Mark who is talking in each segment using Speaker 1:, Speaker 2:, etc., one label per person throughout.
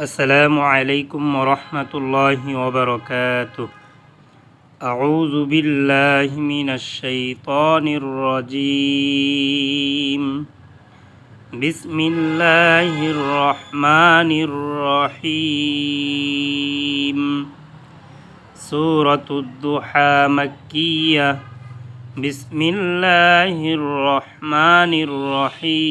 Speaker 1: السلام عليكم ورحمة الله وبركاته. أعوذ بالله من الشيطان الرجيم. بسم الله الرحمن الرحيم. سورة الضحى مكية. بسم الله الرحمن الرحيم.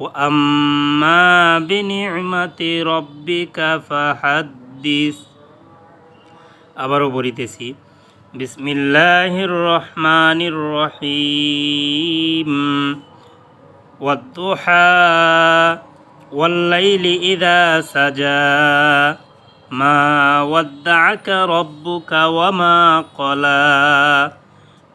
Speaker 1: وأما بنعمة ربك فحدث আবারও বলিতেছি বিসমিল্লাহির রহমানির রহিম والضحى والليل إذا سجى ما ودعك ربك وما قلى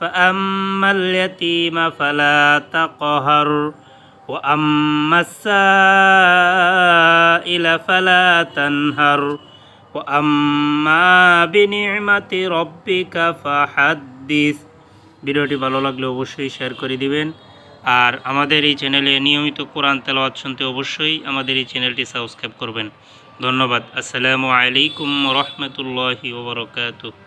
Speaker 1: فأما اليتيم فلا تقهر وأما السائل فلا تنهر وأما بنعمة ربك فحدث ভিডিওটি ভালো লাগলে অবশ্যই শেয়ার করে দিবেন আর আমাদের এই চ্যানেলে নিয়মিত কোরআন তেলাওয়াত শুনতে অবশ্যই আমাদের এই চ্যানেলটি সাবস্ক্রাইব করবেন ধন্যবাদ আসসালামু আলাইকুম রহমতুল্লাহি ওবরকাতুহ